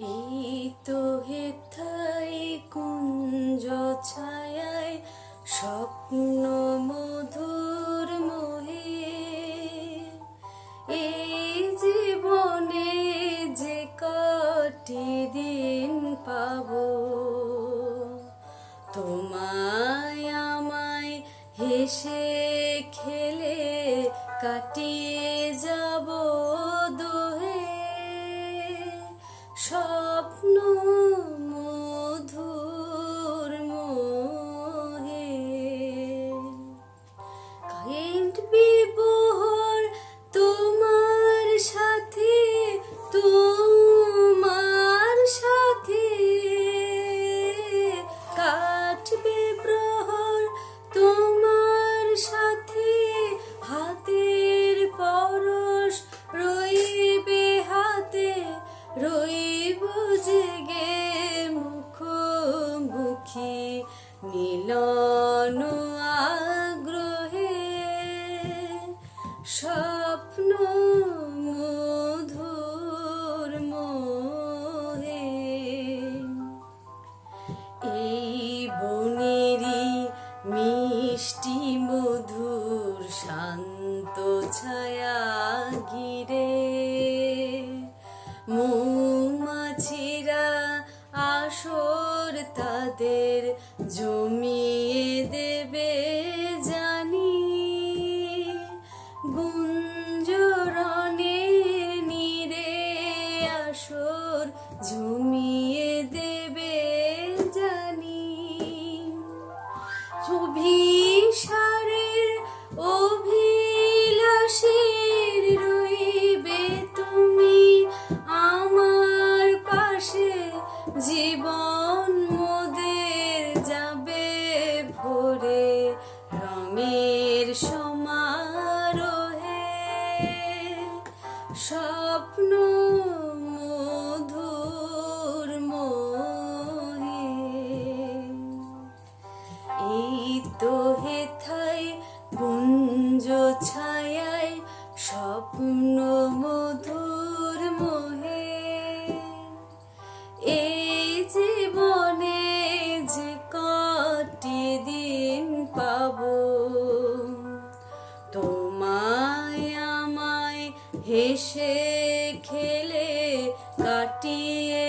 এই তো হেথায় কুঞ্জ স্বপ্ন মধুর মোহে। এই জীবনে যে কটি দিন পাবো, তোমায় আমায় হেসে খেলে কাটিয়ে যাব। স্বপ্ন মধুর মোহে। কাইন্ড বিবহর তোমার সাথে তোমার সাথে। কাটবে প্রহর তোমার সাথে, হাতের পরশ রইবে হাতে রইব জেগে মুখোমুখি মিলন আগ্রহে। স্বপ্ন মধুর মোহে। এই বনেরই মিষ্টি মধুর শান্ত ছায়া ঘিরে। মৌমাছিরা তাদের জমিয়ে দেবে জানি। গুঞ্জরণে নিরে আসর জমিয়ে দেবে স্বপ্ন মধুর মোহে। এই তো হেথায় কুঞ্জ ছায়ায় স্বপ্ন মধুর হেসে খেলে কাটিয়ে